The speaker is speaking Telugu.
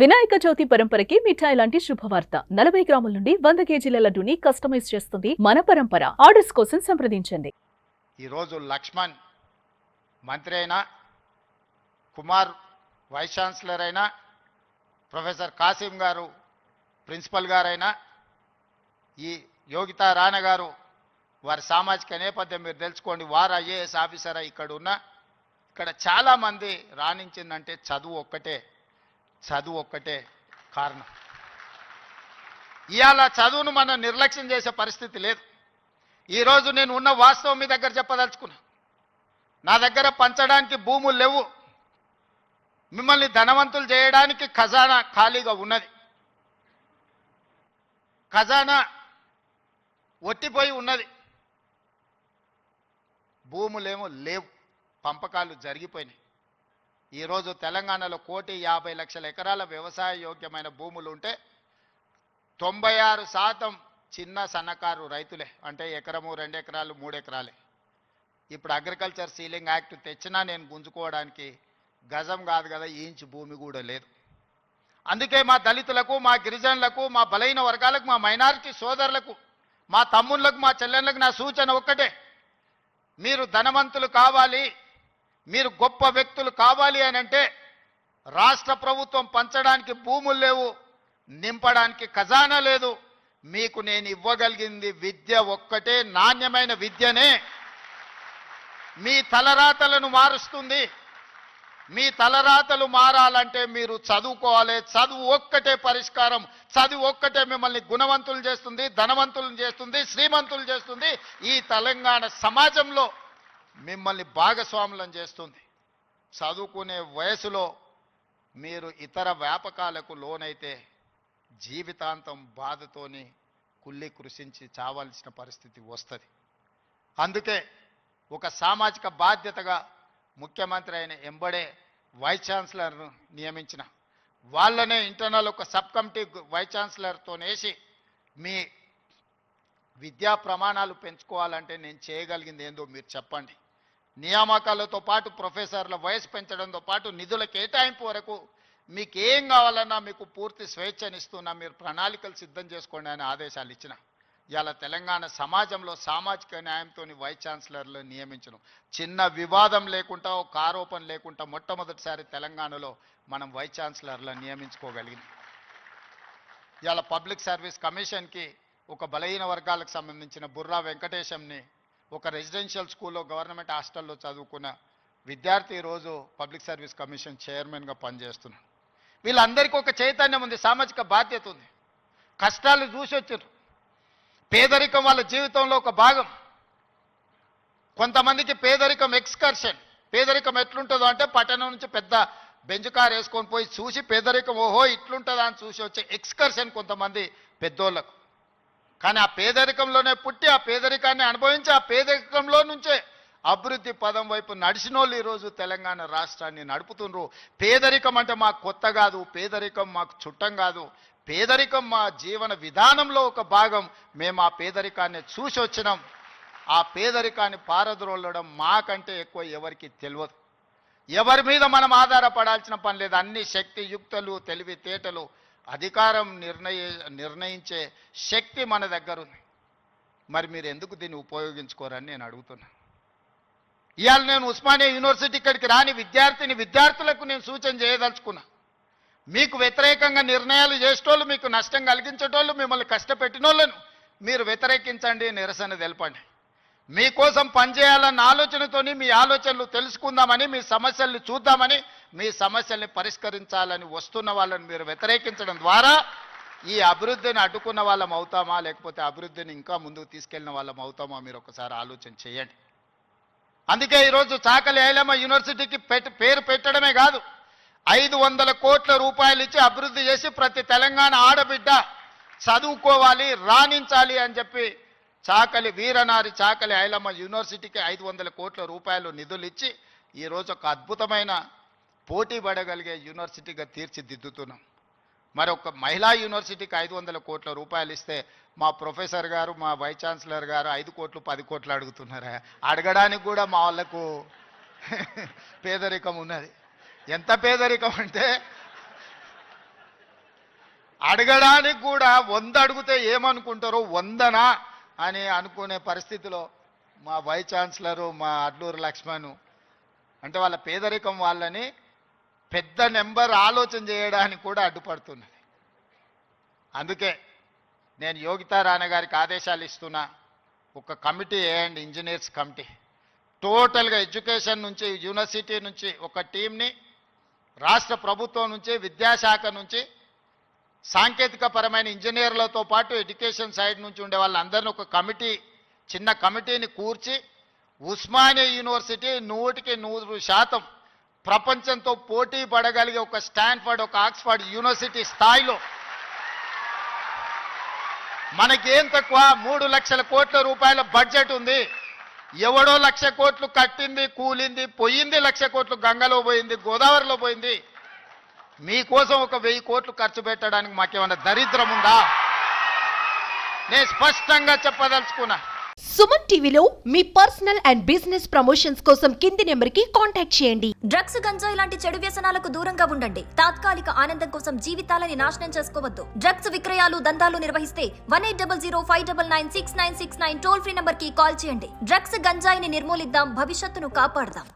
వినాయక చవితి పరంపరకి మిఠాయి లాంటి శుభవార్త. నలభై గ్రాముల నుండి వంద కేజీల లడ్డూని కస్టమైజ్ చేస్తుంది మన పరంపర. ఆర్డర్స్ కోసం సంప్రదించండి. ఈరోజు లక్ష్మణ్ మంత్రి అయినా కుమార్ వైస్ ఛాన్సలర్ అయినా ప్రొఫెసర్ కాసిం గారు ప్రిన్సిపల్ గారైనా ఈ యోగితా రాణ గారు వారి సామాజిక నేపథ్యం మీరు తెలుసుకోండి. వారు ఐఏఎస్ ఆఫీసర్ ఇక్కడ ఉన్న ఇక్కడ చాలామంది రాణించిందంటే చదువు ఒక్కటే. చదువు ఒక్కటే కారణం. ఇవాళ చదువును మనం నిర్లక్ష్యం చేసే పరిస్థితి లేదు. ఈరోజు నేను ఉన్న వాస్తవం మీ దగ్గర చెప్పదలుచుకున్నా. నా దగ్గర పంచడానికి భూములు లేవు. మిమ్మల్ని ధనవంతులు చేయడానికి ఖజానా ఖాళీగా ఉన్నది. ఖజానా ఒట్టిపోయి ఉన్నది. భూములేమో లేవు. పంపకాలు జరిగిపోయినాయి. ఈరోజు తెలంగాణలో కోటి యాభై లక్షల ఎకరాల వ్యవసాయ యోగ్యమైన భూములు ఉంటే తొంభై ఆరు శాతం చిన్న సన్నకారు రైతులే. అంటే ఎకరము రెండు ఎకరాలు మూడు ఎకరాలే. ఇప్పుడు అగ్రికల్చర్ సీలింగ్ యాక్ట్ తెచ్చినా నేను గుంజుకోవడానికి గజం కాదు కదా ఇంచు భూమి కూడా లేదు. అందుకే మా దళితులకు మా గిరిజనులకు మా బలైన వర్గాలకు మా మైనారిటీ సోదరులకు మా తమ్ముళ్ళకు మా చెల్లెళ్ళకు నా సూచన ఒక్కటే. మీరు ధనవంతులు కావాలి మీరు గొప్ప వ్యక్తులు కావాలి అని అంటే రాష్ట్ర ప్రభుత్వం పంచడానికి భూములు లేవు నింపడానికి ఖజానా లేదు. మీకు నేను ఇవ్వగలిగింది విద్య ఒక్కటే నాణ్యమైన విద్యనే. మీ తలరాతలను మారుస్తుంది. మీ తలరాతలు మారాలంటే మీరు చదువుకోవాలి. చదువు ఒక్కటే పరిష్కారం. చదువు ఒక్కటే మిమ్మల్ని గుణవంతులు చేస్తుంది ధనవంతులను చేస్తుంది శ్రీమంతులు చేస్తుంది ఈ తెలంగాణ సమాజంలో. మిమ్మల్ని భాగస్వాములను చేస్తుంది. చదువుకునే వయసులో మీరు ఇతర వ్యాపకాలకు లోనైతే జీవితాంతం బాధతోని కుళ్ళి కృషించి చావాల్సిన పరిస్థితి వస్తుంది. అందుకే ఒక సామాజిక బాధ్యతగా ముఖ్యమంత్రి అయిన ఎంబడే వైస్ ఛాన్సలర్ను నియమించిన. వాళ్ళనే ఇంటర్నల్ ఒక సబ్ కమిటీ వైస్ ఛాన్సలర్తో వేసి మీ విద్యా ప్రమాణాలు పెంచుకోవాలంటే నేను చేయగలిగింది ఏందో మీరు చెప్పండి. నియామకాలతో పాటు ప్రొఫెసర్ల వయసు పెంచడంతో పాటు నిధుల కేటాయింపు వరకు మీకు ఏం కావాలన్నా మీకు పూర్తి స్వేచ్ఛనిస్తున్నా మీరు ప్రణాళికలు సిద్ధం చేసుకోండి అని ఆదేశాలు ఇచ్చిన. ఇవాళ తెలంగాణ సమాజంలో సామాజిక న్యాయంతో వైస్ ఛాన్సలర్లు నియమించడం చిన్న వివాదం లేకుండా ఒక ఆరోపణ లేకుండా మొట్టమొదటిసారి తెలంగాణలో మనం వైస్ ఛాన్సలర్లను నియమించుకోగలిగింది ఇవాళ పబ్లిక్ సర్వీస్ కమిషన్కి ఒక బలహీన వర్గాలకు సంబంధించిన బుర్రా వెంకటేశంని ఒక రెసిడెన్షియల్ స్కూల్లో గవర్నమెంట్ హాస్టల్లో చదువుకున్న విద్యార్థి ఈరోజు పబ్లిక్ సర్వీస్ కమిషన్ చైర్మన్గా పనిచేస్తున్నాడు వీళ్ళందరికీ ఒక చైతన్యం ఉంది సామాజిక బాధ్యత ఉంది. కష్టాలు చూసి వచ్చారు. పేదరికం వాళ్ళ జీవితంలో ఒక భాగం. కొంతమందికి పేదరికం ఎక్స్కర్షన్. పేదరికం ఎట్లుంటుందో అంటే పట్టణం నుంచి పెద్ద బెంచ్ కార్ వేసుకొని పోయి చూసి పేదరికం ఓహో ఇట్లుంటుందా అని చూసి వచ్చే ఎక్స్కర్షన్ కొంతమంది పెద్దోళ్ళకు. కానీ ఆ పేదరికంలోనే పుట్టి ఆ పేదరికాన్ని అనుభవించి ఆ పేదరికంలో నుంచే అభివృద్ధి పదం వైపు నడిచిన వాళ్ళు ఈరోజు తెలంగాణ రాష్ట్రాన్ని నడుపుతుండ్రు. పేదరికం అంటే మాకు కొత్త కాదు పేదరికం మాకు చుట్టం కాదు. పేదరికం మా జీవన విధానంలో ఒక భాగం. మేము ఆ పేదరికాన్ని చూసి వచ్చినాం. ఆ పేదరికాన్ని పారద్రోలడం మాకంటే ఎక్కువ ఎవరికి తెలియదు. ఎవరి మీద మనం ఆధారపడాల్సిన పని లేదు. అన్ని శక్తి యుక్తలు తెలివితేటలు అధికారం నిర్ణయ నిర్ణయించే శక్తి మన దగ్గర ఉంది. మరి మీరు ఎందుకు దీన్ని ఉపయోగించుకోరని నేను అడుగుతున్నా. ఇవాళ నేను ఉస్మానియా యూనివర్సిటీ ఇక్కడికి రాని విద్యార్థిని విద్యార్థులకు నేను సూచన చేయదలుచుకున్నా. మీకు వ్యతిరేకంగా నిర్ణయాలు చేసేటోళ్ళు మీకు నష్టం కలిగించేటోళ్ళు మిమ్మల్ని కష్టపెట్టినోళ్ళను మీరు వ్యతిరేకించండి నిరసన తెలపండి. మీకోసం పనిచేయాలన్న ఆలోచనతోని మీ ఆలోచనలు తెలుసుకుందామని మీ సమస్యల్ని చూద్దామని మీ సమస్యల్ని పరిష్కరించాలని వస్తున్న వాళ్ళని మీరు వ్యతిరేకించడం ద్వారా ఈ అభివృద్ధిని అడ్డుకున్న వాళ్ళం అవుతామా లేకపోతే అభివృద్ధిని ఇంకా ముందుకు తీసుకెళ్ళిన వాళ్ళం అవుతామా మీరు ఒకసారి ఆలోచన చేయండి. అందుకే ఈరోజు చాకలి ఐలమ్మ యూనివర్సిటీకి పేరు పెట్టడమే కాదు ఐదు వందల కోట్ల రూపాయలు ఇచ్చి అభివృద్ధి చేసి ప్రతి తెలంగాణ ఆడబిడ్డ చదువుకోవాలి రాణించాలి అని చెప్పి చాకలి వీరనారి చాకలి ఐలమ్మ యూనివర్సిటీకి ఐదు వందల కోట్ల రూపాయలు నిధులు ఇచ్చి ఈరోజు ఒక అద్భుతమైన పోటీ పడగలిగే యూనివర్సిటీగా తీర్చిదిద్దుతున్నాం. మరి ఒక మహిళా యూనివర్సిటీకి ఐదు వందల కోట్ల రూపాయలు ఇస్తే మా ప్రొఫెసర్ గారు మా వైస్ ఛాన్సలర్ గారు ఐదు కోట్లు పది కోట్లు అడుగుతున్నారా? అడగడానికి కూడా మా వాళ్ళకు పేదరికం ఉన్నది. ఎంత పేదరికం అంటే అడగడానికి కూడా వంద అడిగితే ఏమనుకుంటారో వందనా అని అనుకునే పరిస్థితిలో మా వైస్ ఛాన్సలరు మా అడ్లూరు లక్ష్మణ్ అంటే వాళ్ళ పేదరికం వాళ్ళని పెద్ద నెంబర్ ఆలోచన చేయడానికి కూడా అడ్డుపడుతున్నది. అందుకే నేను యోగితా రాణా గారికి ఆదేశాలు ఇస్తున్నా ఒక కమిటీ అండ్ ఇంజనీర్స్ కమిటీ. టోటల్గా ఎడ్యుకేషన్ నుంచి యూనివర్సిటీ నుంచి ఒక టీంని రాష్ట్ర ప్రభుత్వం నుంచి విద్యాశాఖ నుంచి సాంకేతిక పరమైన ఇంజనీర్లతో పాటు ఎడ్యుకేషన్ సైడ్ నుంచి ఉండే వాళ్ళందరినీ ఒక కమిటీ చిన్న కమిటీని కూర్చి ఉస్మానియా యూనివర్సిటీ నూటికి నూరు శాతం ప్రపంచంతో పోటీ పడగలిగే ఒక స్టాన్ఫర్డ్ ఒక ఆక్స్ఫర్డ్ యూనివర్సిటీ స్థాయిలో మనకేం తక్కువ? మూడు లక్షల కోట్ల రూపాయల బడ్జెట్ ఉంది. ఎవడో లక్ష కోట్లు కట్టింది కూలింది పోయింది లక్ష కోట్లు గంగలో పోయింది గోదావరిలో పోయింది. మీకోసం ఒక వెయ్యి కోట్లు ఖర్చు పెట్టడానికి మాకేమైనా దరిద్రం ఉందా? నేను స్పష్టంగా చెప్పదలుచుకున్నా. సుమన్ టీవీలో మీ పర్సనల్ అండ్ బిజినెస్ ప్రమోషన్స్ కోసం కింది నెంబర్కి కాంటాక్ట్ చేయండి. డ్రగ్స్ గంజాయి లాంటి చెడు వ్యసనాలకు దూరంగా ఉండండి. తాత్కాలిక ఆనందం కోసం జీవితాలని నాశనం చేసుకోవద్దు. డ్రగ్స్ విక్రయాలు దందాలు నిర్వహిస్తే one eight double zero five double nine six nine six nine toll free నంబర్కి కాల్ చేయండి. డ్రగ్స్ గంజాయిని నిర్మూలిద్దాం భవిష్యత్తును కాపాడదాం.